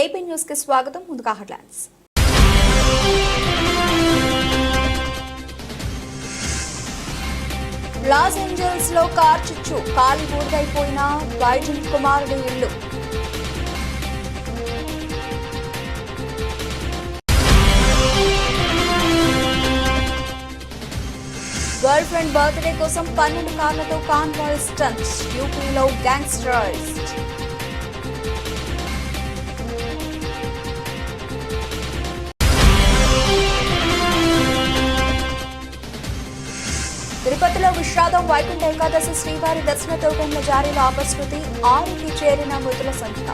AP న్యూస్కి స్వాగతం ముందుగా హెడ్లైన్స్. లాస్ ఏంజల్స్లో కార్ చిచ్చు కాలు బూడిదైపోయిన బైడెన్ కుమారుడి ఇల్లు. గర్ల్ ఫ్రెండ్ బర్త్డే కోసం పన్నెండు కార్లతో కాన్వాయ్ స్టంట్ యూపీలో గ్యాంగ్స్టర్స్ తిరుపతిలో విషాదం వైకుంఠ ఏకాదశి శ్రీవారి దర్శన టోకెన్ల జారీలో అపశృతి ఆరుకి చేరిన మృతుల సంఖ్య.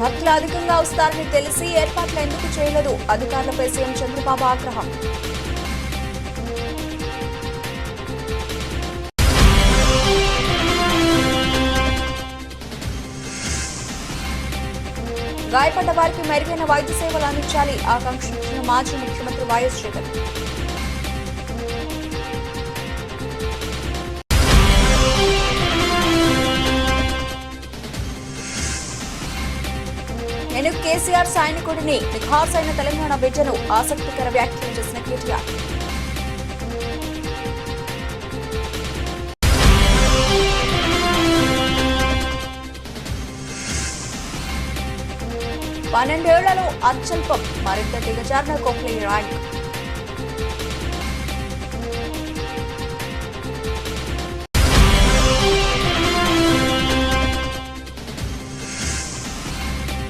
భక్తులు అధికంగా వస్తారని తెలిసి ఏర్పాట్లు ఎందుకు చేయలేదు? అధికారులపై సీఎం చంద్రబాబు ఆగ్రహం. గాయపడ్డ వారికి మెరుగైన వైద్య సేవలు అందించాలి. ఆకాంక్షించిన మాజీ ముఖ్యమంత్రి వైఎస్ జగన్. నేను కేసీఆర్ సైనికుడిని. అయిన తెలంగాణ బిడ్డను ఆసక్తికర వ్యాఖ్యలు చేసిన కేటీఆర్. పన్నెండేళ్ళలో అత్యల్పం. మరింత దిగజారిన కోహ్లీ ర్యాంక్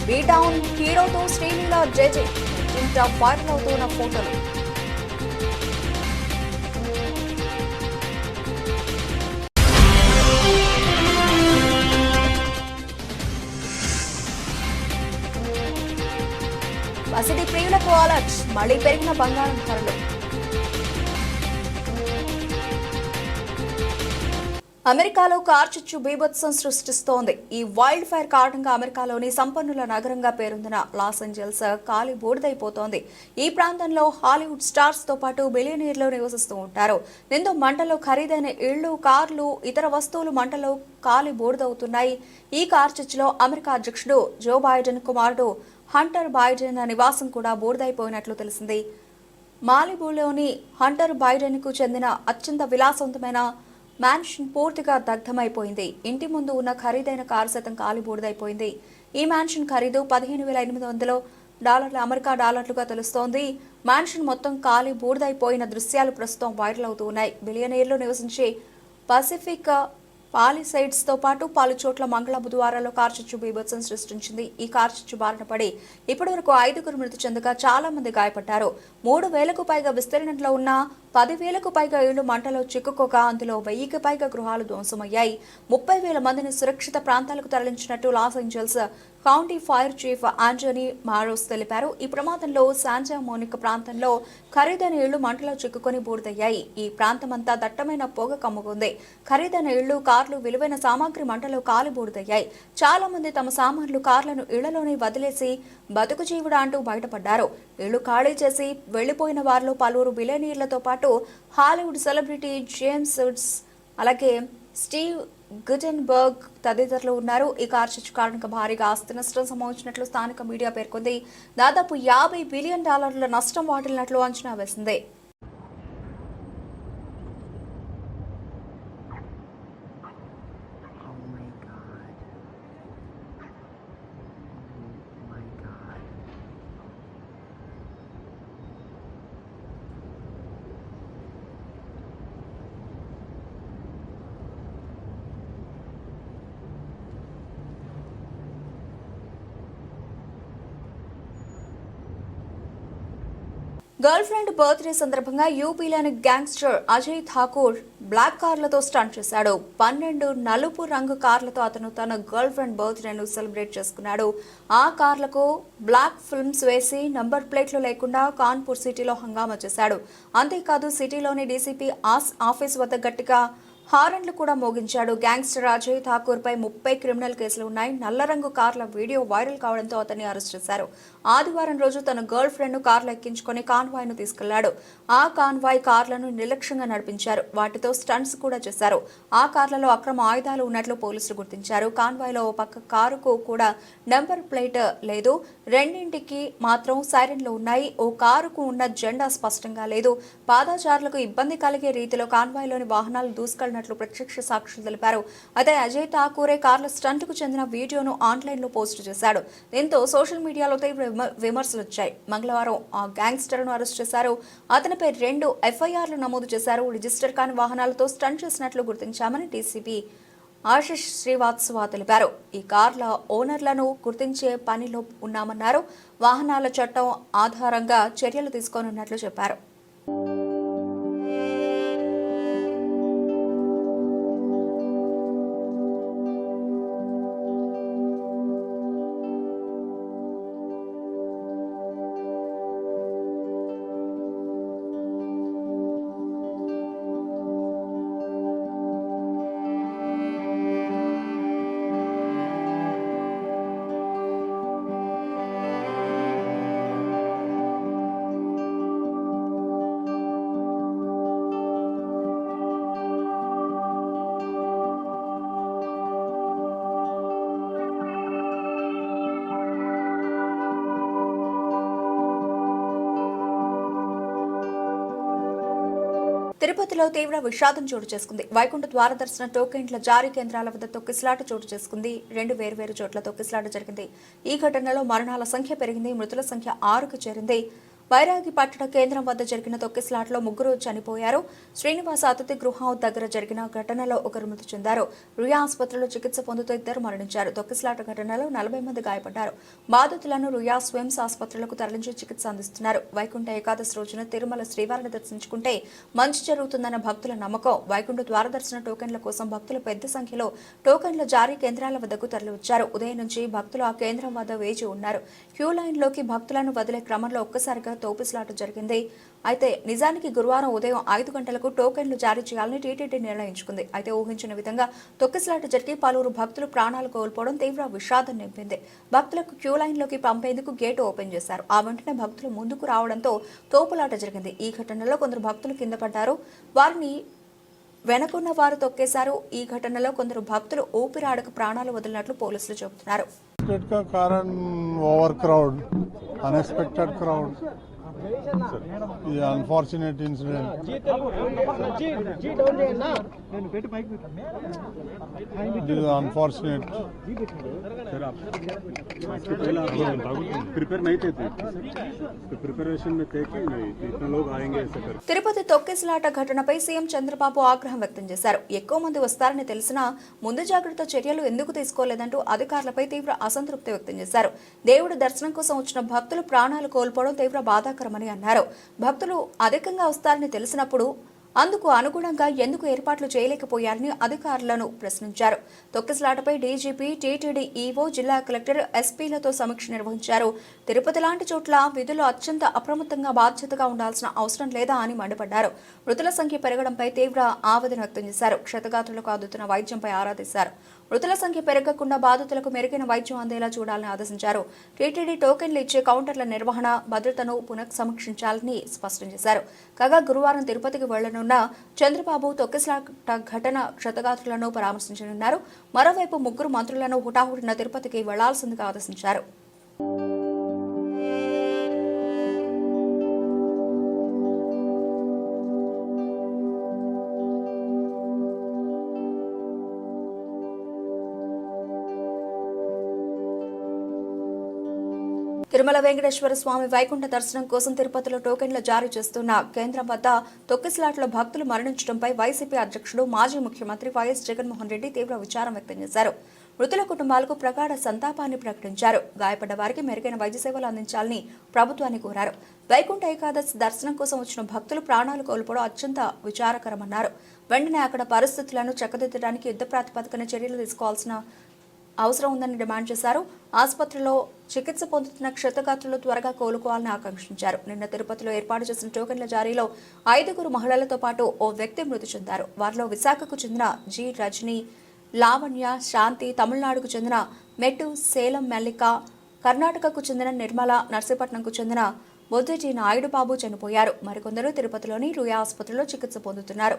బీటౌన్ హీరోతో శ్రీలీల జేజే. ఇంత వైరల్ అవుతున్న ఫోటోలు. వసతి ప్రియులకు అలర్ట్ మళ్ళీ పెరిగిన బంగారం ధరలు. అమెరికాలో కార్చిచ్చు బీభత్సం సృష్టిస్తోంది. ఈ వైల్డ్ ఫైర్ కారణంగా అమెరికాలోని సంపన్నుల నగరంగా పేరొందిన లాస్ ఏంజల్స్ కాలి బూడిదైపోతోంది. ఈ ప్రాంతంలో హాలీవుడ్ స్టార్స్తో పాటు బిలియనీర్లు నివసిస్తూ ఉంటారు. నిందు మంటలో ఖరీదైన ఇళ్ళు కార్లు ఇతర వస్తువులు మంటలో ఖాళీ బూడిదవుతున్నాయి. ఈ కార్చిచ్చులో అమెరికా అధ్యక్షుడు జో బైడెన్ కుమారుడు హంటర్ బైడెన్ నివాసం కూడా బూడిదైపోయినట్లు తెలిసింది. మాలిబూలోని హంటర్ బైడెన్కు చెందిన అత్యంత విలాసవంతమైన మ్యాన్షన్ పూర్తిగా దగ్ధమైపోయింది. ఇంటి ముందు ఉన్న ఖరీదైన కారు సైతం కాలి బూడిదైపోయింది. ఈ మ్యాన్షన్ ఖరీదు పదిహేను వేల ఎనిమిది వందల డాలర్ల అమెరికా డాలర్లుగా తెలుస్తోంది. మ్యాన్షన్ మొత్తం కాలి బూడిదైపోయిన దృశ్యాలు ప్రస్తుతం వైరల్ అవుతూ ఉన్నాయి. బిలియనీర్లు నివసించే పసిఫిక్ పాలిసైడ్స్తో పాటు పలు చోట్ల మంగళ బుధవారాల్లో కార్చిచ్చు బీభత్సం సృష్టించింది. ఈ కార్చిచ్చు బారిన పడి ఇప్పటివరకు ఐదుగురు మృతి చెందగా చాలా మంది గాయపడ్డారు. మూడు వేలకు పైగా విస్తీర్ణంలో ఉన్న పదివేలకు పైగా ఇళ్ళు మంటలో చిక్కుకోగా అందులో వెయ్యికి పైగా గృహాలు ధ్వంసమయ్యాయి. ముప్పై వేల మందిని సురక్షిత ప్రాంతాలకు తరలించినట్టు Los Angeles county fire chief Anthony Marrone తెలిపారు. ఈ ప్రమాదంలో శాంజా మోనిక్ ప్రాంతంలో ఖరీదైన ఇళ్ళు మంటలో చిక్కుకొని బూడిదయ్యాయి. ఈ ప్రాంతమంతా దట్టమైన పొగ కమ్ముకుంది. ఖరీదైన ఇళ్ళు కార్లు విలువైన సామాగ్రి మంటలో కాలి బూడిదయ్యాయి. చాలా మంది తమ సామాన్లు కార్లను ఇళ్ళలోనే వదిలేసి బతుకు జీవుడా అంటూ బయటపడ్డారు. ఇళ్ళు ఖాళీ చేసి వెళ్ళిపోయిన వారిలో పలువురు బిలేనీర్లతో పాటు హాలీవుడ్ సెలబ్రిటీ జేమ్స్ వుడ్స్ అలాగే స్టీవ్ గుటెన్బర్గ్ తదితరులు ఉన్నారు. ఈ కార్ చర్చ కారణంగా భారీగా ఆస్తి నష్టం సంభవించినట్లు స్థానిక మీడియా పేర్కొంది. దాదాపు యాభై బిలియన్ డాలర్ల నష్టం వాటిల్లినట్లు అంచనా వేసింది. గర్ల్ ఫ్రెండ్ బర్త్డే సందర్భంగా యూపీలోని గ్యాంగ్స్టర్ అజయ్ ఠాకూర్ బ్లాక్ కార్లతో స్టంట్ చేశాడు. పన్నెండు నలుపు రంగు కార్లతో అతను తన గర్ల్ ఫ్రెండ్ బర్త్డేను సెలబ్రేట్ చేసుకున్నాడు. ఆ కార్లకు బ్లాక్ ఫిల్మ్స్ వేసి నంబర్ ప్లేట్లు లేకుండా కాన్పూర్ సిటీలో హంగామా చేశాడు. అంతేకాదు సిటీలోని డీసీపీ ఆస్ ఆఫీస్ వద్ద గట్టిగా హారన్లు కూడా మోగించాడు. గ్యాంగ్స్టర్ అజయ్ ఠాకూర్ పై ముప్పై క్రిమినల్ కేసులు ఉన్నాయి. నల్ల రంగు కార్ల వీడియో వైరల్ కావడంతో అతన్ని అరెస్ట్ చేశారు. ఆదివారం రోజు తన గర్ల్ ఫ్రెండ్ను కార్లు ఎక్కించుకొని కాన్వాయ్ను తీసుకెళ్ళాడు. ఆ కాన్వాయ్ కార్లను నిర్లక్ష్యంగా నడిపించారు. వాటితో స్టంట్స్ కూడా చేశారు. ఆ కార్లలో అక్రమ ఆయుధాలు ఉన్నట్లు పోలీసులు గుర్తించారు. కాన్వాయ్లో ఓ పక్క కారుకు కూడా నెంబర్ ప్లేట్ లేదు. రెండింటికి మాత్రం సైరన్లు ఉన్నాయి. ఓ కారుకు ఉన్న జెండా స్పష్టంగా లేదు. పాదాచారులకు ఇబ్బంది కలిగే రీతిలో కాన్వాయ్లోని వాహనాలు దూసుకెళ్ళినట్లు ప్రత్యక్ష సాక్షులు తెలిపారు. అయితే అజయ్ ఠాకూరే కార్ల స్టంట్కు చెందిన వీడియోను ఆన్లైన్లో పోస్టు చేశాడు. దీంతో సోషల్ మీడియాలో తీవ్ర విమర్శలు వచ్చాయి. మంగళవారం ఆ గ్యాంగ్స్టర్ను అరెస్ట్ చేశారు. అతనిపై రెండు ఎఫ్ఐఆర్లు నమోదు చేశారు. రిజిస్టర్ కాని వాహనాలతో స్టంట్ చేసినట్లు గుర్తించామని డీసీపీ ఆశిష్ శ్రీవాత్సవ తెలిపారు. ఈ కార్ల ఓనర్లను గుర్తించే పనిలో ఉన్నామన్నారు. వాహనాల చట్టం ఆధారంగా చర్యలు తీసుకోనున్నట్లు చెప్పారు. తిరుపతిలో తీవ్ర విషాదం చోటు చేసుకుంది. వైకుంఠ ద్వార దర్శన టోకెన్ల జారీ కేంద్రాల వద్ద తొక్కిసలాట చోటు చేసుకుంది. రెండు వేర్వేరు చోట్ల తొక్కిసలాట జరిగింది. ఈ ఘటనలో మరణాల సంఖ్య పెరిగింది. మృతుల సంఖ్య ఆరుకు చేరింది. వైరాగి పట్టణ కేంద్రం వద్ద జరిగిన తొక్కిసలాటలో ముగ్గురు చనిపోయారు. శ్రీనివాస అతిథి గృహం దగ్గర జరిగిన ఘటనలో ఒకరు మృతి చెందారు. రుయా ఆసుపత్రిలో చికిత్స పొందుతూ ఇద్దరు మరణించారు. తొక్కిసలాట ఘటనలో నలభై మంది గాయపడ్డారు. బాధితులను రుయా స్విమ్స్ ఆసుపత్రులకు తరలించి చికిత్స అందిస్తున్నారు. వైకుంఠ ఏకాదశి రోజున తిరుమల శ్రీవారిని దర్శించుకుంటే మంచి జరుగుతుందన్న భక్తుల నమ్మకం. వైకుంఠ ద్వార దర్శన టోకెన్ల కోసం భక్తులు పెద్ద సంఖ్యలో టోకెన్ల జారీ కేంద్రాల వద్దకు తరలివచ్చారు. ఉదయం నుంచి భక్తులు ఆ కేంద్రం వద్ద వేచి ఉన్నారు. క్యూ లైన్లోకి భక్తులను వదిలే క్రమంలో ఒక్కసారిగా తోపిసలాట జరిగింది. అయితే నిజానికి గురువారం ఉదయం ఐదు గంటలకు టోకెన్లు జారీ చేయాలని టీటీడీ నిర్ణయించుకుంది. అయితే ఊహించిన విధంగా తొక్కిసలాట జరిగి పలువురు భక్తులు ప్రాణాలు కోల్పోవడం తీవ్ర విషాదం నింపింది. భక్తులకు క్యూ లైన్లోకి పంపేందుకు గేటు ఓపెన్ చేశారు. ఆ వెంటనే భక్తులు ముందుకు రావడంతో తోపులాట జరిగింది. ఈ ఘటనలో కొందరు భక్తులు కింద పడ్డారు. వారిని వెనకున్న వారు తొక్కేశారు. ఈ ఘటనలో కొందరు భక్తులు ఊపిరాడక ప్రాణాలు వదిలినట్లు పోలీసులు చెబుతున్నారు. स्टेट का कारण ओवर क्राउड अनएक्सपेक्टेड क्राउड ఇది అన్ఫార్చునేట్ ఇన్సిడెంట్ ఇది అన్ఫార్చునేట్ తిరుపతి తొక్కేసలాట ఘటనపై సీఎం చంద్రబాబు ఆగ్రహం వ్యక్తం చేశారు. ఎక్కువ మంది వస్తారని తెలిసినా ముందు జాగ్రత్త చర్యలు ఎందుకు తీసుకోలేదంటూ అధికారులపై తీవ్ర అసంతృప్తి వ్యక్తం చేశారు. దేవుడి దర్శనం కోసం వచ్చిన భక్తులు ప్రాణాలు కోల్పోవడం తీవ్ర బాధాకరం. అవసరమని అన్నారు. భక్తులు అధికంగా వస్తారని తెలిసినప్పుడు అందుకు అనుగుణంగా ఎందుకు ఏర్పాట్లు చేయలేకపోయారని అధికారులను ప్రశ్నించారు. తొక్కిసలాటపై డీజీపీ టీటీడీ ఈవో జిల్లా కలెక్టర్ ఎస్పీలతో సమీక్ష నిర్వహించారు. తిరుపతి లాంటి చోట్ల విధులు అత్యంత అప్రమత్తంగా బాధ్యతగా ఉండాల్సిన అవసరం లేదా అని మండిపడ్డారు. మృతుల సంఖ్య పెరగడంపై తీవ్ర ఆవేదన వ్యక్తం చేశారు. క్షతగాత్రులకు అందుతున్న వైద్యంపై ఆరా తీశారు. మృతుల సంఖ్య పెరగకుండా బాధితులకు మెరుగైన వైద్యం అందేలా చూడాలని ఆదేశించారు. టీటీడీ టోకెన్లు ఇచ్చే కౌంటర్ల నిర్వహణ భద్రతను పునఃసమీక్షించాలని స్పష్టం చేశారు. కాగా గురువారం తిరుపతికి వెళ్ళనున్న చంద్రబాబు తొక్కిసలాట ఘటన క్షతగాత్రులను పరామర్శించనున్నారు. మరోవైపు ముగ్గురు మంత్రులను హుటాహుటిన తిరుపతికి వెళ్ళాల్సిందిగా ఆదేశించారు. తిరుమల వెంకటేశ్వర స్వామి వైకుంఠ దర్శనం కోసం తిరుపతిలో టోకెన్లు జారీ చేస్తున్న కేంద్రం వద్ద తొక్కిసలాట్లో భక్తులు మరణించడంపై వైసీపీ అధ్యక్షుడు మాజీ ముఖ్యమంత్రి వైఎస్ జగన్మోహన్ రెడ్డి తీవ్ర విచారం వ్యక్తం చేశారు. మృతుల కుటుంబాలకు ప్రగాఢ సంతాపాన్ని ప్రకటించారు. గాయపడ్డ వారికి మెరుగైన వైద్య సేవలు అందించాలని ప్రభుత్వాన్ని కోరారు. వైకుంఠ ఏకాదశి దర్శనం కోసం వచ్చిన భక్తులు ప్రాణాలు కోల్పోవడం అత్యంత విచారకరమన్నారు. వెంటనే అక్కడ పరిస్థితులను చక్కదిద్దడానికి యుద్ధ ప్రాతిపదికన చర్యలు తీసుకోవాల్సిన అవసరం ఉందని డిమాండ్ చేశారు. ఆసుపత్రిలో చికిత్స పొందుతున్న క్షతగాత్రులు త్వరగా కోలుకోవాలని ఆకాంక్షించారు. నిన్న తిరుపతిలో ఏర్పాటు చేసిన టోకెన్ల జారీలో ఐదుగురు మహిళలతో పాటు ఓ వ్యక్తి మృతి చెందారు. వారిలో విశాఖకు చెందిన జి రజని లావణ్య శాంతి తమిళనాడుకు చెందిన మెట్టు సేలం మల్లిక కర్ణాటకకు చెందిన నిర్మల నర్సీపట్నంకు చెందిన బొద్దుటి నాయుడు బాబు చనిపోయారు. మరికొందరు తిరుపతిలోని రుయా ఆసుపత్రిలో చికిత్స పొందుతున్నారు.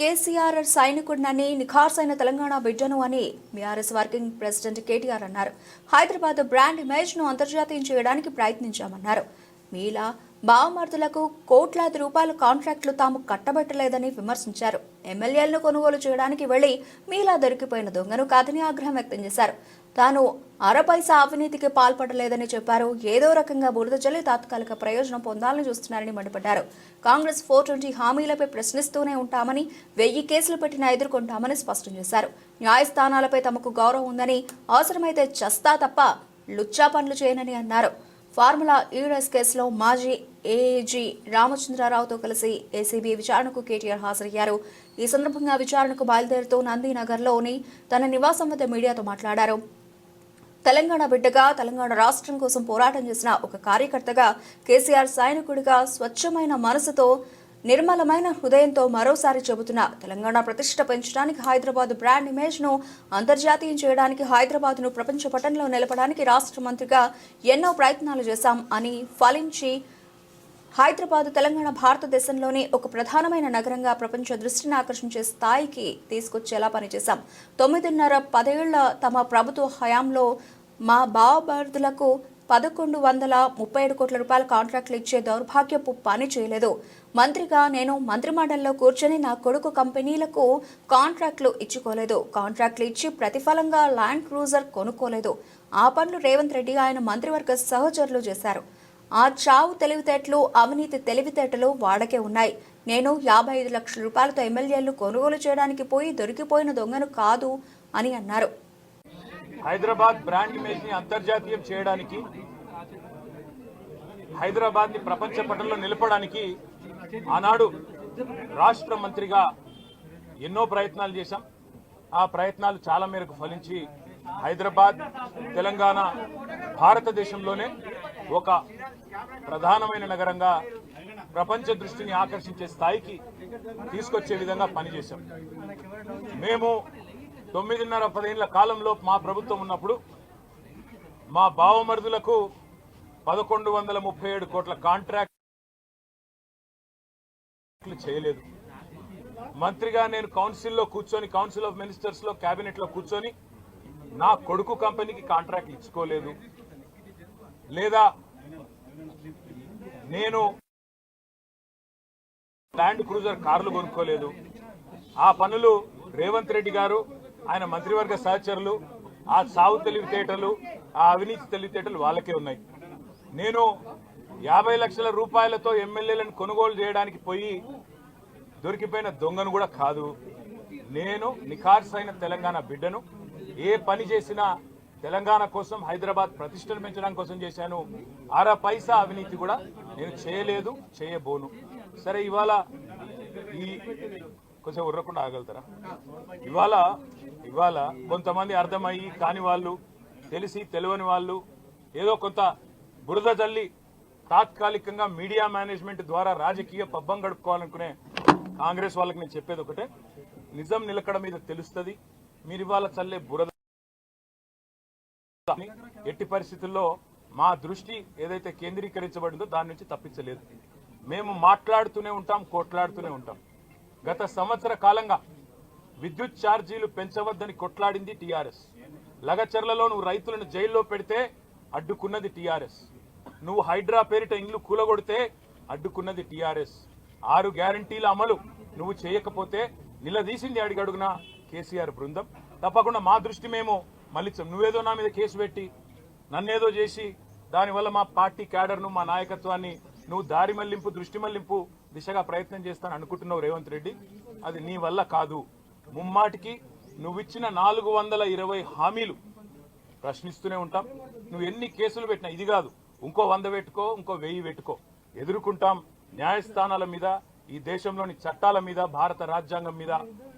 కేసీఆర్ సైనికుడినని నిఖార్సైన తెలంగాణ బిడ్డను అని బీఆర్ఎస్ వర్కింగ్ ప్రెసిడెంట్ కేటీఆర్ అన్నారు. హైదరాబాద్ బ్రాండ్ ఇమేజ్ను అంతర్జాతీయం చేయడానికి ప్రయత్నించామన్నారు. మీలా బావమర్దులకు కోట్లాది రూపాయల కాంట్రాక్టులు తాము కట్టబెట్టలేదని విమర్శించారు. ఎమ్మెల్యేలను కొనుగోలు చేయడానికి వెళ్ళి మీలా దొరికిపోయిన దొంగను కాదని ఆగ్రహం వ్యక్తం చేశారు. తాను అరపైసా అవినీతికి పాల్పడలేదని చెప్పారు. ఏదో రకంగా బురద జల్లి తాత్కాలిక ప్రయోజనం పొందాలని చూస్తున్నారని మండిపడ్డారు. కాంగ్రెస్ ఫోర్ ట్వంటీ హామీలపై ప్రశ్నిస్తూనే ఉంటామని వెయ్యి కేసులు పెట్టినా ఎదుర్కొంటామని స్పష్టం చేశారు. న్యాయస్థానాలపై తమకు గౌరవం ఉందని అవసరమైతే చస్తా తప్ప లుచ్చా పనులు చేయనని అన్నారు. ఫార్ములా ఈడస్ కేసులో మాజీ ఏఏజీ రామచంద్రారావుతో కలిసి ఏసీబీ విచారణకు కేటీఆర్ హాజరయ్యారు. ఈ సందర్భంగా విచారణకు బయలుదేరుతూ నందీనగర్లోని తన నివాసం వద్ద మీడియాతో మాట్లాడారు. తెలంగాణ బిడ్డగా తెలంగాణ రాష్ట్రం కోసం పోరాటం చేసిన ఒక కార్యకర్తగా కేసీఆర్ సైనికుడిగా స్వచ్ఛమైన మనసుతో నిర్మలమైన హృదయంతో మరోసారి చెబుతున్న తెలంగాణ ప్రతిష్ట పెంచడానికి హైదరాబాద్ బ్రాండ్ ఇమేజ్ను అంతర్జాతీయం చేయడానికి హైదరాబాద్ను ప్రపంచ పటంలో నిలపడానికి రాష్ట్ర మంత్రిగా ఎన్నో ప్రయత్నాలు చేశాం అని ఫలించి హైదరాబాద్ తెలంగాణ భారతదేశంలోని ఒక ప్రధానమైన నగరంగా ప్రపంచ దృష్టిని ఆకర్షించే స్థాయికి తీసుకొచ్చేలా పనిచేశాం. తొమ్మిదిన్నర పదేళ్ళ తమ ప్రభుత్వ హయాంలో మా బావబారుదులకు పదకొండు వందల ముప్పై ఏడు కోట్ల రూపాయల కాంట్రాక్టులు ఇచ్చే దౌర్భాగ్యపు పని చేయలేదు. మంత్రిగా నేను మంత్రిమండలిలో కూర్చొని నా కొడుకు కంపెనీలకు కాంట్రాక్టులు ఇచ్చుకోలేదు. కాంట్రాక్టులు ఇచ్చి ప్రతిఫలంగా ల్యాండ్ క్రూజర్ కొనుక్కోలేదు. ఆ పనులు రేవంత్ రెడ్డి ఆయన మంత్రివర్గ సహచరులు చేశారు. ఆ చావు తెలివితేటలు అవినీతి తెలివితేటలు వాడకే ఉన్నాయి. నేను యాభై ఐదు లక్షల రూపాయలతో ఎమ్మెల్యేలు కొనుగోలు చేయడానికి పోయి దొరికిపోయిన దొంగను కాదు అని అన్నారు. హైదరాబాద్ బ్రాండ్ ఇమేజ్ని అంతర్జాతీయం చేయడానికి హైదరాబాద్ని ప్రపంచ పటంలో నిలపడానికి ఆనాడు రాష్ట్ర మంత్రిగా ఎన్నో ప్రయత్నాలు చేశాం. ఆ ప్రయత్నాలు చాలా మేరకు ఫలించి హైదరాబాద్ తెలంగాణ భారతదేశంలోనే ఒక ప్రధానమైన నగరంగా ప్రపంచ దృష్టిని ఆకర్షించే స్థాయికి తీసుకొచ్చే విధంగా పనిచేశాం. మేము తొమ్మిదిన్నర పదిహేనుల కాలంలో మా ప్రభుత్వం ఉన్నప్పుడు మా బావమరుదులకు పదకొండు వందల ముప్పై ఏడు కోట్ల కాంట్రాక్ట్లు చేయలేదు. మంత్రిగా నేను కౌన్సిల్లో కూర్చొని కౌన్సిల్ ఆఫ్ మినిస్టర్స్లో క్యాబినెట్లో కూర్చొని నా కొడుకు కంపెనీకి కాంట్రాక్ట్ ఇచ్చుకోలేదు. లేదా నేను ల్యాండ్ క్రూజర్ కార్లు కొనుక్కోలేదు. ఆ పనులు రేవంత్ రెడ్డి గారు ఆయన మంత్రివర్గ సహచరులు ఆ సాగు తెలివితేటలు ఆ అవినీతి తెలివితేటలు వాళ్ళకే ఉన్నాయి. నేను యాభై లక్షల రూపాయలతో ఎమ్మెల్యేలను కొనుగోలు చేయడానికి పోయి దొరికిపోయిన దొంగను కూడా కాదు. నేను నిఖార్సైన తెలంగాణ బిడ్డను. ఏ పని చేసినా తెలంగాణ కోసం హైదరాబాద్ ప్రతిష్టను పెంచడం కోసం చేశాను. అర పైసా అవినీతి కూడా నేను చేయలేదు చేయబోను. సరే ఇవాళ ఈ కొంచెం ఉర్రకుండా ఆగలుగుతారా? ఇవాళ ఇవాళ కొంతమంది అర్థమయ్యి కాని వాళ్ళు తెలిసి తెలియని వాళ్ళు ఏదో కొంత బురద తల్లి తాత్కాలికంగా మీడియా మేనేజ్మెంట్ ద్వారా రాజకీయ పబ్బం గడుపుకోవాలనుకునే కాంగ్రెస్ వాళ్ళకి నేను చెప్పేది ఒకటే. నిజం నిలకడ మీద తెలుస్తుంది. మీరు ఇవాళ చల్లే బురద ఎట్టి పరిస్థితుల్లో మా దృష్టి ఏదైతే కేంద్రీకరించబడిందో దాని నుంచి తప్పించలేదు. మేము మాట్లాడుతూనే ఉంటాం కొట్లాడుతూనే ఉంటాం. గత సంవత్సర కాలంగా విద్యుత్ ఛార్జీలు పెంచవద్దని కొట్లాడింది టీఆర్ఎస్. లగచర్లలో నువ్వు రైతులను జైల్లో పెడితే అడ్డుకున్నది టీఆర్ఎస్. నువ్వు హైడ్రా పేరిట ఇండ్లు కూలగొడితే అడ్డుకున్నది టీఆర్ఎస్. ఆరు గ్యారంటీల అమలు నువ్వు చేయకపోతే నిలదీసింది అడిగడుగునా? కేసీఆర్ బృందం. తప్పకుండా మా దృష్టి మేము మళ్ళీ నువ్వేదో నా మీద కేసు పెట్టి నన్నేదో చేసి దానివల్ల మా పార్టీ క్యాడర్ను మా నాయకత్వాన్ని నువ్వు దారి మళ్ళింపు దృష్టి మళ్ళింపు దిశగా ప్రయత్నం చేస్తాను అనుకుంటున్నావు రేవంత్ రెడ్డి. అది నీ వల్ల కాదు. ముమ్మాటికి నువ్విచ్చిన నాలుగు వందల ఇరవై హామీలు ప్రశ్నిస్తూనే ఉంటాం. నువ్వు ఎన్ని కేసులు పెట్టినా ఇది కాదు ఇంకో వంద పెట్టుకో ఇంకో వెయ్యి పెట్టుకో. ఎదుర్కొంటాం న్యాయస్థానాల మీద ఈ దేశంలోని చట్టాల మీద భారత రాజ్యాంగం మీద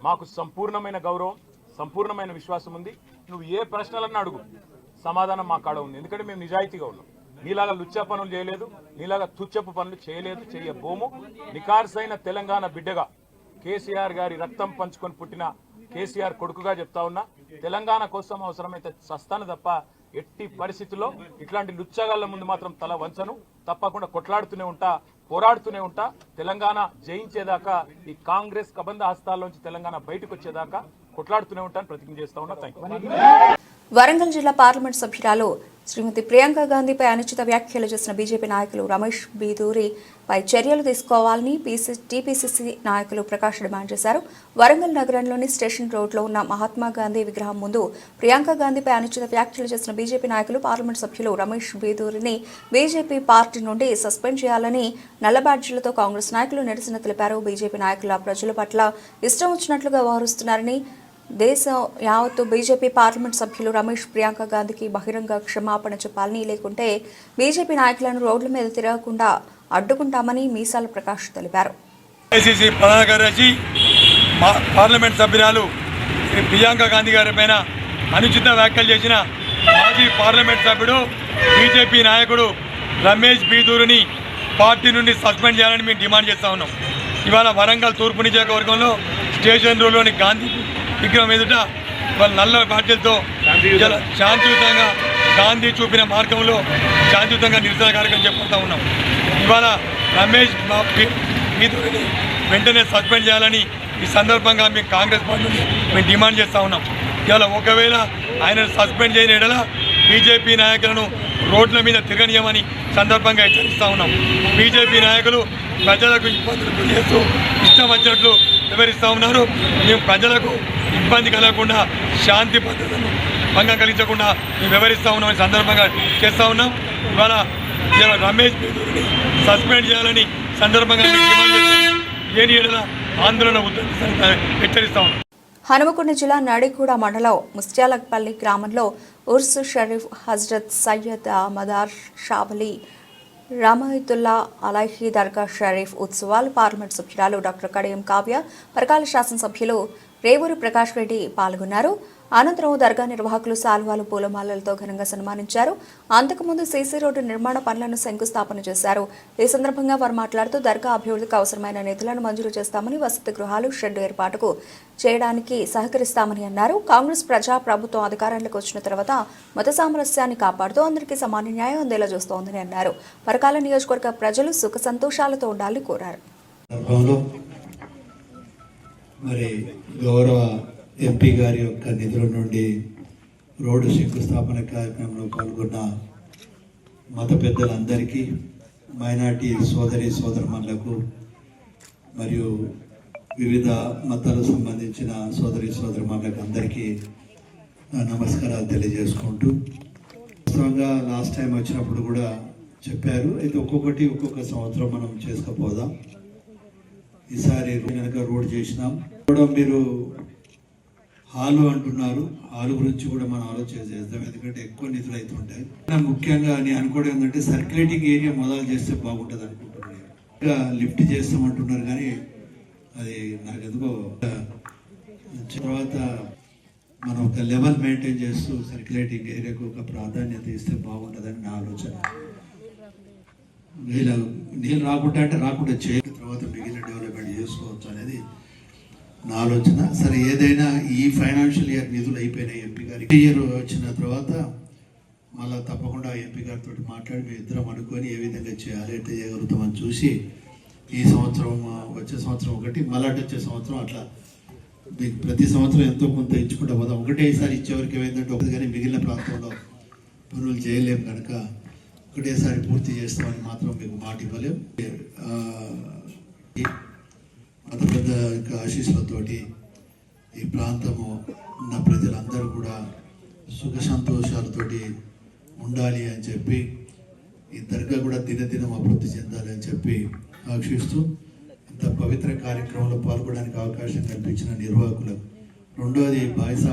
మాకు సంపూర్ణమైన గౌరవం సంపూర్ణమైన విశ్వాసం ఉంది. నువ్వు ఏ ప్రశ్నలన్నా అడుగు. సమాధానం మా కాడ ఉంది. ఎందుకంటే మేము నిజాయితీగా ఉన్నాం. నీలాగా లుచ్చ పనులు చేయలేదు నీలాగా తుచ్చపు పనులు చేయలేదు చేయబోము. నికార్సైన తెలంగాణ బిడ్డగా కేసీఆర్ గారి రక్తం పంచుకొని పుట్టిన కేసీఆర్ కొడుకుగా చెప్తా ఉన్నా తెలంగాణ కోసం అవసరమైతే సస్తాను తప్ప ఎట్టి పరిస్థితుల్లో ఇట్లాంటి లుచ్చగాళ్ళ ముందు మాత్రం తల వంచను. తప్పకుండా కొట్లాడుతూనే ఉంటా. పోరాడుతూనే ఉంటా. తెలంగాణ జయించేదాకా ఈ కాంగ్రెస్ కబంధ హస్తాల్లోంచి తెలంగాణ బయటకు వచ్చేదాకా కొట్లాడుతూనే ఉంటాను ప్రతిజ్ఞ చేస్తా ఉన్నా. థ్యాంక్ యూ వరంగల్ జిల్లా పార్లమెంట్ సభ్యురాలు శ్రీమతి ప్రియాంక గాంధీపై అనుచిత వ్యాఖ్యలు చేసిన బీజేపీ నాయకులు రమేష్ బీదూరిపై చర్యలు తీసుకోవాలని పీసీ టీపీసీసీ నాయకులు ప్రకాష్ డిమాండ్ చేశారు. వరంగల్ నగరంలోని స్టేషన్ రోడ్లో ఉన్న మహాత్మా గాంధీ విగ్రహం ముందు ప్రియాంక గాంధీపై అనుచిత వ్యాఖ్యలు చేసిన బీజేపీ నాయకులు పార్లమెంట్ సభ్యులు రమేష్ బీదూరిని బీజేపీ పార్టీ నుండి సస్పెండ్ చేయాలని నల్ల బ్యాడ్జీలతో కాంగ్రెస్ నాయకులు నిరసన తెలిపారు. బీజేపీ నాయకుల ప్రజల పట్ల ఇష్టం వచ్చినట్లుగా వ్యవహరిస్తున్నారని దేశం యావత్తు బీజేపీ పార్లమెంట్ సభ్యులు రమేష్ ప్రియాంక గాంధీకి బహిరంగ క్షమాపణ చెప్పాలని లేకుంటే బీజేపీ నాయకులను రోడ్ల మీద తిరగకుండా అడ్డుకుంటామని మీసాల ప్రకాష్ తెలిపారు. ఐసీసీ ప్రధాన కార్యదర్శి పార్లమెంట్ సభ్యురాలు శ్రీ ప్రియాంక గాంధీ గారి పైన అనుచిత వ్యాఖ్యలు చేసిన మాజీ పార్లమెంట్ సభ్యుడు బీజేపీ నాయకుడు రమేష్ బీదూరుని పార్టీ నుండి సస్పెండ్ చేయాలని మేము డిమాండ్ చేస్తా ఉన్నాం. ఇవాళ వరంగల్ తూర్పు నియోజకవర్గంలో స్టేషన్ రోడ్లోని గాంధీ విగ్రహం ఎదుట వాళ్ళ నల్ల బాధ్యతతో శాంతియుతంగా గాంధీ చూపిన మార్గంలో శాంతియుతంగా నిరసన కార్యక్రమం చేపడతా ఉన్నాం. ఇవాళ రమేష్ బీదూరిని వెంటనే సస్పెండ్ చేయాలని ఈ సందర్భంగా మేము కాంగ్రెస్ పార్టీ మేము డిమాండ్ చేస్తా ఉన్నాం. ఇవాళ ఒకవేళ ఆయన సస్పెండ్ చేయని ఎడల బీజేపీ నాయకులను రోడ్ల మీద తిరగనీయమని సందర్భంగా హెచ్చరిస్తూ ఉన్నాం. బీజేపీ నాయకులు ప్రజలకు ఇబ్బందులు గురిచేస్తూ ఇష్టం వచ్చినట్లు వివరిస్తూ ఉన్నారు. మేము ప్రజలకు ఇబ్బంది కలగకుండా శాంతి భద్రతను భంగం కలిగించకుండా మేము వివరిస్తూ ఉన్నామని సందర్భంగా చేస్తూ ఉన్నాం. ఇవాళ ఇవాళ రమేష్ బీదూరిని సస్పెండ్ చేయాలని సందర్భంగా మేము డిమాండ్ లేని ఆందోళన ఉద్ధరిస్తామని హెచ్చరిస్తా ఉన్నాం. హనుమకొండ జిల్లా నడిగూడ మండలం ముస్త్యాలపల్లి గ్రామంలో ఉర్స్ షరీఫ్ హజ్రత్ సయ్యద్ మదార్ షాబలి రమాయితుల్లా అలహీ దర్గా షరీఫ్ ఉత్సవాలు పార్లమెంట్ సభ్యురాలు డాక్టర్ కడియం కావ్య పరకాల శాసనసభ్యులు రేవూరి ప్రకాష్ రెడ్డి పాల్గొన్నారు. అనంతరం దర్గా నిర్వాహకులు సాల్వాలు పూలమాలలతో ఘనంగా సన్మానించారు. అంతకుముందు సీసీ రోడ్డు నిర్మాణ పనులను శంకుస్థాపన చేశారు. ఈ సందర్భంగా వారు మాట్లాడుతూ దర్గా అభివృద్ధికి అవసరమైన నిధులను మంజూరు చేస్తామని వసతి గృహాలు షెడ్ ఏర్పాటుకు చేయడానికి సహకరిస్తామని అన్నారు. కాంగ్రెస్ ప్రజా ప్రభుత్వం అధికారంలోకి వచ్చిన తర్వాత మత సామరస్యాన్ని కాపాడుతూ అందరికీ సమాన న్యాయం అందేలా చూస్తోందని అన్నారు. పరకాల నియోజకవర్గ ప్రజలు సుఖ సంతోషాలతో ఉండాలని కోరారు. మరి గౌరవ ఎంపీ గారి యొక్క నిధుల నుండి రోడ్డు శంకుస్థాపన కార్యక్రమంలో పాల్గొన్న మత పెద్దలందరికీ మైనార్టీ సోదరి సోదరమణులకు మరియు వివిధ మతాలకు సంబంధించిన సోదరి సోదరమణులకు అందరికీ నా నమస్కారాలు తెలియజేసుకుంటూ వాస్తవంగా లాస్ట్ టైం వచ్చినప్పుడు కూడా చెప్పారు. అయితే ఒక్కొక్కటి ఒక్కొక్క సంవత్సరం మనం చేసుకపోదాం. ఈసారి కనుక రోడ్ చేసినాం. కూడా మీరు హాలు అంటున్నారు. హాలు గురించి కూడా మనం ఆలోచన చేద్దాం. ఎందుకంటే ఎక్కువ నిధులు అవుతుంటాయి ముఖ్యంగా నేను అనుకోవడం ఏంటంటే సర్క్యులేటింగ్ ఏరియా మొదలు చేస్తే బాగుంటుంది అనుకుంటున్నాను ఇంకా లిఫ్ట్ చేస్తామంటున్నారు కానీ అది నాకు ఎందుకో తర్వాత మనం ఒక లెవెల్ మెయింటైన్ చేస్తూ సర్క్యులేటింగ్ ఏరియాకు ఒక ప్రాధాన్యత ఇస్తే బాగుంటుందని నా ఆలోచన. నీళ్ళు నీళ్ళు రాకుండా అంటే రాకుండా చేయ నా ఆలోచన. సరే ఏదైనా ఈ ఫైనాన్షియల్ ఇయర్ నిధులు అయిపోయినాయి ఎంపీ గారికి. ఇయర్ వచ్చిన తర్వాత మళ్ళీ తప్పకుండా ఎంపీ గారితో మాట్లాడి మేము ఇద్దరం అనుకొని ఏ విధంగా చేయాలి ఎట్లా చేయగలుగుతామని చూసి ఈ సంవత్సరం వచ్చే సంవత్సరం ఒకటి మళ్ళీ వచ్చే సంవత్సరం అట్లా మీకు ప్రతి సంవత్సరం ఎంతో కొంత ఇచ్చుకుంటా పోదాం. ఒకటేసారి ఇచ్చేవరకు ఏమైందంటే ఒకటి కానీ మిగిలిన ప్రాంతంలో పనులు చేయలేము కనుక ఒకటేసారి పూర్తి చేస్తామని మాత్రం మీకు మాట ఇవ్వలేము అంత పెద్ద యొక్క ఆశీస్సులతోటి ఈ ప్రాంతము ఉన్న ప్రజలందరూ కూడా సుఖ సంతోషాలతోటి ఉండాలి అని చెప్పి ఈ దర్గా కూడా దినదినం అభివృద్ధి చెందాలి అని చెప్పి ఆక్షిస్తూ ఇంత పవిత్ర కార్యక్రమంలో పాల్గొనడానికి అవకాశం కల్పించిన నిర్వాహకులకు రెండోది బాయ్సా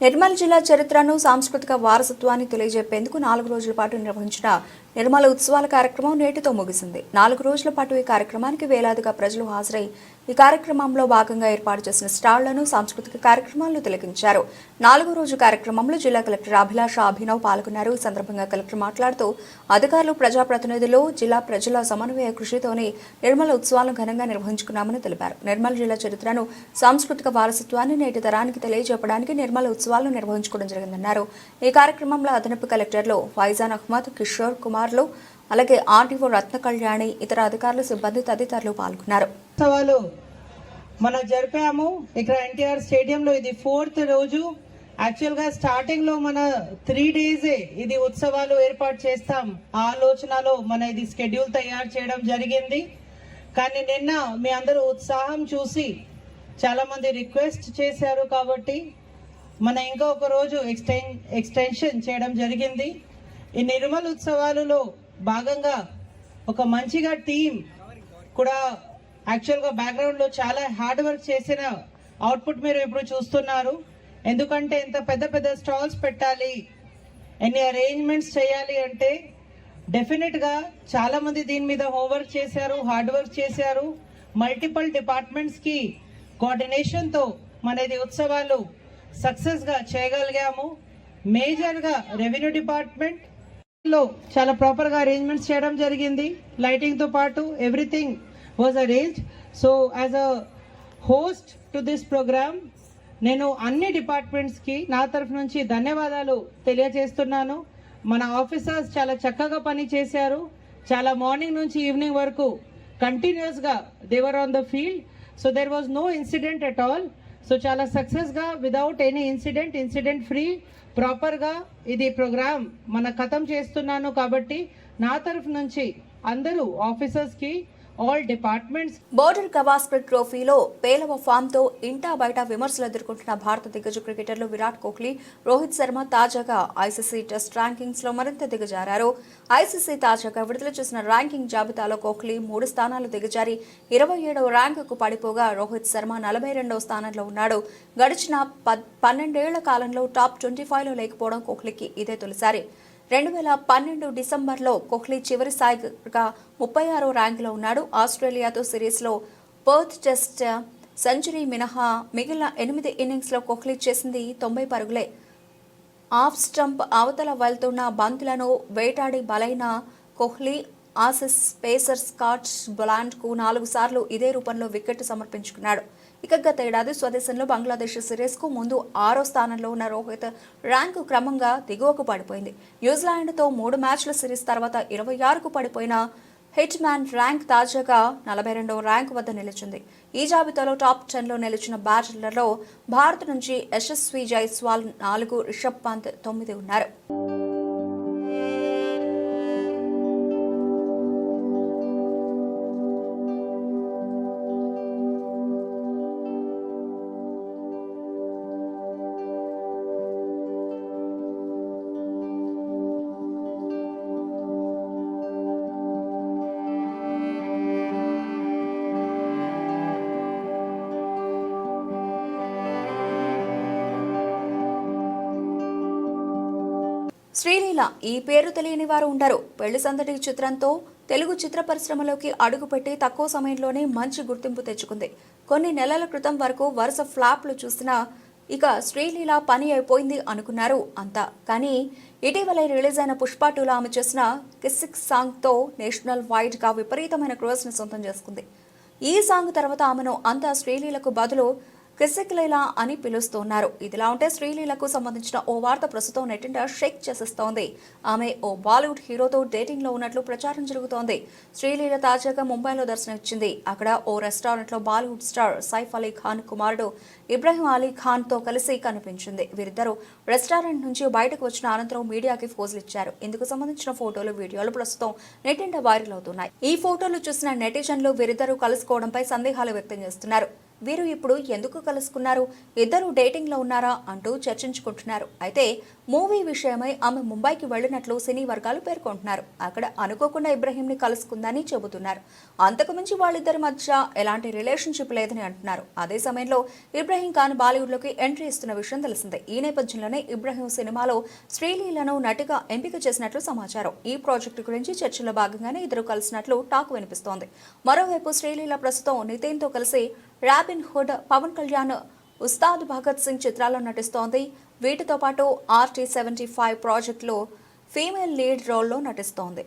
నిర్మల్ జిల్లా చరిత్రను సాంస్కృతిక వారసత్వాన్ని తెలియజెప్పేందుకు నాలుగు రోజుల పాటు నిర్వహించిన నిర్మల ఉత్సవాల కార్యక్రమం నేటితో ముగిసింది. నాలుగు రోజుల పాటు ఈ కార్యక్రమానికి వేలాదిగా ప్రజలు హాజరై ఈ కార్యక్రమంలో భాగంగా ఏర్పాటు చేసిన స్టాళ్ళను సాంస్కృతిక కార్యక్రమాలను తిలకించారు. నాలుగో రోజు కార్యక్రమంలో జిల్లా కలెక్టర్ అభిలాష అభినవ్ పాల్గొన్నారు. ఈ సందర్భంగా కలెక్టర్ మాట్లాడుతూ అధికారులు ప్రజాప్రతినిధులు జిల్లా ప్రజల సమన్వయ కృషితోనే నిర్మల ఉత్సవాలను ఘనంగా నిర్వహించుకున్నామని తెలిపారు. నిర్మల్ జిల్లా చరిత్రను సాంస్కృతిక వారసత్వాన్ని నేటి తరానికి తెలియజెప్పడానికి నిర్మల ఉత్సవాలను నిర్వహించుకోవడం జరిగిందన్నారు. ఈ కార్యక్రమంలో అదనపు కలెక్టర్లు ఫైజాన్ అహ్మద్ కిషోర్ కుమార్ కుమార్లు అలాగే ఆర్డీఓ రత్న కళ్యాణి ఇతర అధికారులు సిబ్బంది తదితరులు పాల్గొన్నారు. ఉత్సవాలు మనం జరిపాము. ఇక్కడ ఎన్టీఆర్ స్టేడియంలో ఇది ఫోర్త్ రోజు. యాక్చువల్గా స్టార్టింగ్లో మన త్రీ డేసే ఇది ఉత్సవాలు ఏర్పాటు చేస్తాం. ఆ ఆలోచనలో మన ఇది షెడ్యూల్ తయారు చేయడం జరిగింది. కానీ నిన్న మీ అందరూ ఉత్సాహం చూసి చాలా మంది రిక్వెస్ట్ చేశారు కాబట్టి మన ఇంకా ఒక రోజు ఎక్స్టెన్ ఎక్స్టెన్షన్ చేయడం జరిగింది. ఈ నిర్మల్ ఉత్సవాలలో భాగంగా ఒక మంచిగా టీం కూడా యాక్చువల్గా బ్యాక్గ్రౌండ్లో చాలా హార్డ్ వర్క్ చేసిన అవుట్పుట్ మీరు ఇప్పుడు చూస్తున్నారు. ఎందుకంటే ఇంత పెద్ద పెద్ద స్టాల్స్ పెట్టాలి ఎన్ని అరేంజ్మెంట్స్ చేయాలి అంటే డెఫినెట్గా చాలామంది దీని మీద హోంవర్క్ చేశారు హార్డ్ వర్క్ చేశారు. మల్టిపుల్ డిపార్ట్మెంట్స్కి కోఆర్డినేషన్తో మన ఇది ఉత్సవాలు సక్సెస్గా చేయగలిగాము. మేజర్గా రెవెన్యూ డిపార్ట్మెంట్ లో చాలా ప్రాపర్గా అరేంజ్మెంట్స్ చేయడం జరిగింది. లైటింగ్తో పాటు everything was arrange so as a host to this program నేను అన్ని డిపార్ట్మెంట్స్కి నా తరఫు నుంచి ధన్యవాదాలు తెలియజేస్తున్నాను. మన ఆఫీసర్స్ చాలా చక్కగా పని చేశారు. చాలా మార్నింగ్ నుంచి ఈవినింగ్ వరకు కంటిన్యూస్గా they were on the field so there was no incident at all so చాలా సక్సెస్గా without any incident incident free ప్రాపర్గా ఇది ప్రోగ్రామ్ మన ఖతం చేస్తున్నాను కాబట్టి నా తరఫు నుంచి అందరూ ఆఫీసర్స్కి ఆల్ డిపార్ట్మెంట్స్ బోర్డర్ గవాస్కర్ ట్రోఫీలో పేలవ ఫామ్తో ఇంటా బయట విమర్శలు ఎదుర్కొంటున్న భారత దిగ్గజ క్రికెటర్లు విరాట్ కోహ్లీ రోహిత్ శర్మ తాజాగా ఐసీసీ టెస్ట్ ర్యాంకింగ్స్లో మరింత దిగజారారు. ఐసీసీ తాజాగా విడుదల చేసిన ర్యాంకింగ్ జాబితాలో కోహ్లీ మూడు స్థానాలు దిగజారి. ఇరవై ఏడవ ర్యాంకుకు పడిపోగా రోహిత్ శర్మ నలభై రెండవ స్థానంలో ఉన్నాడు. గడిచిన పన్నెండేళ్ళ కాలంలో టాప్ ట్వంటీ ఫైవ్లో లేకపోవడం కోహ్లీకి ఇదే తొలిసారి. రెండు వేల పన్నెండు డిసెంబర్లో కోహ్లీ చివరి స్థాయిగా ముప్పై ఆరో ర్యాంకులో ఉన్నాడు. ఆస్ట్రేలియాతో సిరీస్లో పర్త్ టెస్ట్ సెంచరీ మినహా మిగిలిన ఎనిమిది ఇన్నింగ్స్లో కోహ్లీ చేసింది తొంభై పరుగులే. ఆఫ్ స్టంప్ అవతల వెళ్తున్న బంతులను వేటాడి బలైన కోహ్లీ ఆసిస్ పేసర్ స్కాట్ బ్లాండ్కు నాలుగు సార్లు ఇదే రూపంలో వికెట్ సమర్పించుకున్నాడు. ఇక గత ఏడాది స్వదేశంలో బంగ్లాదేశ్ సిరీస్కు ముందు ఆరో స్థానంలో ఉన్న రోహిత్ ర్యాంకు క్రమంగా దిగువకు పడిపోయింది. న్యూజిలాండ్తో మూడు మ్యాచ్ల సిరీస్ తర్వాత ఇరవై ఆరుకు పడిపోయిన హిట్ మ్యాన్ ర్యాంక్ తాజాగా నలభై రెండవ ర్యాంక్ వద్ద నిలిచింది. ఈ జాబితాలో టాప్ టెన్లో నిలిచిన బ్యాటర్లలో భారత్ నుంచి యశస్వి జైస్వాల్ నాలుగు రిషబ్ పంత్ తొమ్మిది ఉన్నారు. ఈ పేరు తెలియని వారు ఉండరు. పెళ్ళి సందడి చిత్రంతో తెలుగు చిత్ర పరిశ్రమలోకి అడుగుపెట్టి తక్కువ సమయంలోనే మంచి గుర్తింపు తెచ్చుకుంది. కొన్ని నెలల క్రితం వరకు వరుస ఫ్లాప్లు చూసినా ఇక శ్రీలీల పని అయిపోయింది అనుకున్నారు అంతా. కానీ ఇటీవలే రిలీజ్ అయిన పుష్ప టూలో ఆమె చేసిన కిస్సిక్ సాంగ్తో నేషనల్ వైడ్గా విపరీతమైన క్రోజ్ని సొంతం చేసుకుంది. ఈ సాంగ్ తర్వాత ఆమెను అంతా శ్రీలీలకు బదులు కిసిక్ లీలా అని పిలుస్తున్నారు. ఇదిలా ఉంటే శ్రీలీలకు సంబంధించిన ఓ వార్త ప్రస్తుతం నెట్టింట షేక్ చేసేస్తోంది. ఆమె ఓ బాలీవుడ్ హీరోతో డేటింగ్లో ఉన్నట్లు ప్రచారం జరుగుతోంది. శ్రీలీల తాజాగా ముంబైలో దర్శనమిచ్చింది. అక్కడ ఓ రెస్టారెంట్లో బాలీవుడ్ స్టార్ సైఫ్ అలీ ఖాన్ కుమారుడు ఇబ్రాహిం అలీ ఖాన్తో కలిసి కనిపించింది. వీరిద్దరూ రెస్టారెంట్ నుంచి బయటకు వచ్చిన అనంతరం మీడియాకి ఫోజులు ఇచ్చారు. ఇందుకు సంబంధించిన ఫోటోలు వీడియోలు ప్రస్తుతం నెట్టింట వైరల్ అవుతున్నాయి. ఈ ఫోటోలు చూసిన నెటిజన్లు వీరిద్దరూ కలుసుకోవడంపై సందేహాలు వ్యక్తం చేస్తున్నారు. వీరు ఇప్పుడు ఎందుకు కలుసుకున్నారు? ఇద్దరు డేటింగ్లో ఉన్నారా? అంటూ చర్చించుకుంటున్నారు. అయితే మూవీ విషయమై ఆమె ముంబైకి వెళ్ళినట్లు సినీ వర్గాలు పేర్కొంటున్నారు. అక్కడ అనుకోకుండా ఇబ్రహీంని కలుసుకుందని చెబుతున్నారు. అంతకుమించి వాళ్ళిద్దరి మధ్య ఎలాంటి రిలేషన్షిప్ లేదని అంటున్నారు. అదే సమయంలో ఇబ్రహీం ఖాన్ బాలీవుడ్లోకి ఎంట్రీ ఇస్తున్న విషయం తెలిసిందే. ఈ నేపథ్యంలోనే ఇబ్రహీం సినిమాలో శ్రీలీలను నటిగా ఎంపిక చేసినట్లు సమాచారం. ఈ ప్రాజెక్టు గురించి చర్చలో భాగంగానే ఇద్దరు కలిసినట్లు టాక్ వినిపిస్తోంది. మరోవైపు శ్రీలీల ప్రస్తుతం నితిన్తో కలిసి రాబిన్ హుడ్ పవన్ కళ్యాణ్ ఉస్తాద్ భగత్ సింగ్ చిత్రాల్లో నటిస్తోంది. వీటితో పాటు ఆర్టీ సెవెంటీ ఫైవ్ ప్రాజెక్టులో ఫీమేల్ లీడ్ రోల్లో నటిస్తోంది.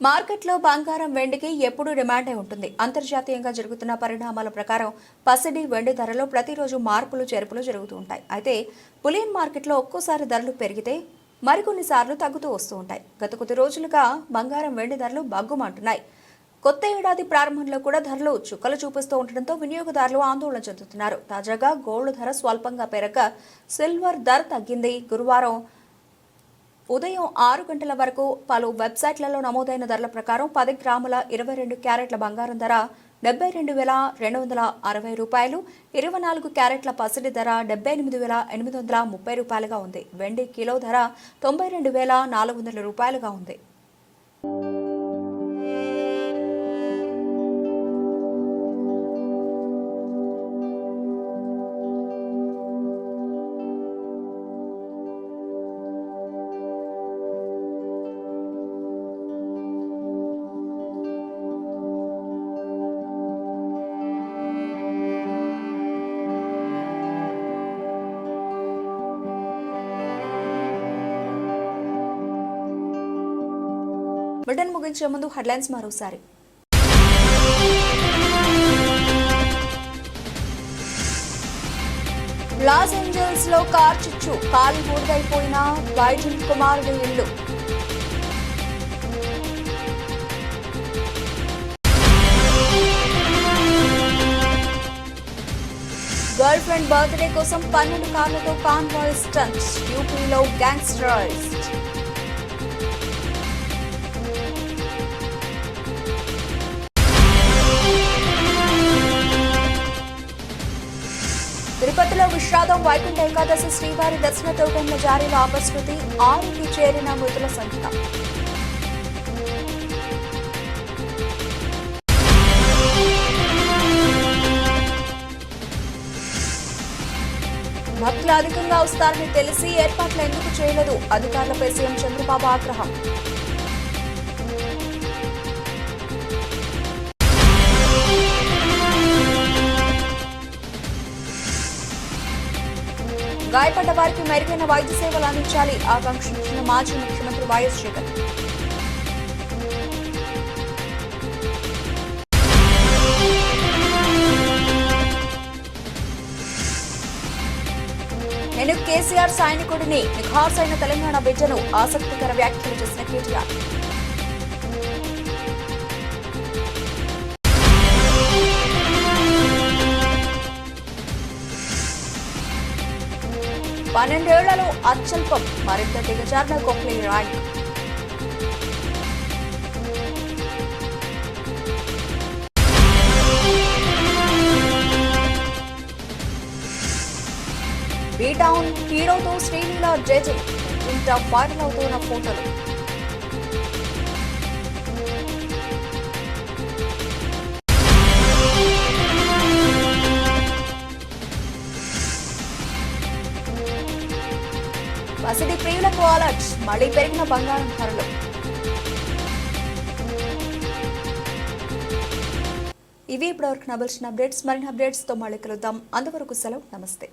మార్కెట్లో బంగారం వెండికి ఎప్పుడూ డిమాండే ఉంటుంది. అంతర్జాతీయంగా జరుగుతున్న పరిణామాల ప్రకారం పసిడి వెండి ధరలో ప్రతిరోజు మార్పులు చేర్పులు జరుగుతూ ఉంటాయి. అయితే బులియన్ మార్కెట్లో ఒక్కోసారి ధరలు పెరిగితే మరికొన్ని సార్లు తగ్గుతూ వస్తూ ఉంటాయి. గత కొద్ది రోజులుగా బంగారం వెండి ధరలు బగ్గుమంటున్నాయి కొత్త ఏడాది ప్రారంభంలో కూడా ధరలు చుక్కలు చూపిస్తూ ఉండడంతో వినియోగదారులు ఆందోళన చెందుతున్నారు. తాజాగా గోల్డ్ ధర స్వల్పంగా పెరగ సిల్వర్ ధర తగ్గింది. గురువారం ఉదయం ఆరు గంటల వరకు పలు వెబ్సైట్లలో నమోదైన ధరల ప్రకారం పది గ్రాముల ఇరవై రెండు క్యారెట్ల బంగారం ధర డెబ్బై రెండు వేల రెండు వందల అరవై రూపాయలు ఇరవై నాలుగు క్యారెట్ల పసిడి ధర డెబ్బై ఎనిమిది వేల ఎనిమిది వందల ముప్పై రూపాయలుగా ఉంది. వెండి కిలో ధర తొంభై రెండు వేల నాలుగు వందల రూపాయలుగా ఉంది. బటన్ ముగించే ముందు హెడ్లైన్స్ మరోసారి. లాస్ ఏంజల్స్లో కార్ చిచ్చు కాలు బూడిదైపోయిన వైద్యుని కుమారుడి ఇల్లు. గర్ల్ ఫ్రెండ్ బర్త్డే కోసం పన్నెండు కార్లతో కాన్వాయ్ స్టంట్ యూపీలో గ్యాంగ్స్టరైజ్డ్. విషాదం వైకుంఠ ఏకాదశి శ్రీవారి దర్శన టోకెన్ల జారీలో అపశృతి ఆరుకి చేరిన మృతుల సంఖ్య భక్తులు అధికంగా వస్తారని తెలిసి ఏర్పాట్లు ఎందుకు చేయలేదు? అధికారులపై సీఎం చంద్రబాబు ఆగ్రహం. గాయపడ్డ వారికి మెరుగైన వైద్య సేవలు అందించాలి. ఆకాంక్షించిన మాజీ ముఖ్యమంత్రి వైఎస్ జగన్. నేను కేసీఆర్ సైనికుడిని నిఖార్సైన తెలంగాణ బిడ్డను ఆసక్తికర వ్యాఖ్యలు చేసిన కేటీఆర్. పన్నెండేళ్ళలో అత్యల్పం. మరింత దిగజారిన కోహ్లీ ర్యాంక్ బీటౌన్ హీరోతో శ్రీలీల జేజే ఇంత వైరల్ అవుతున్న ఫోటోలు. పసిడి అలర్ట్ మళ్ళీ పెరిగిన బంగారం ధరలు. ఇవి ఇప్పటివరకు నవలసిన అప్డేట్స్. మరిన్ని అప్డేట్స్తో మళ్ళీ కలుద్దాం. అంతవరకు సెలవు. నమస్తే.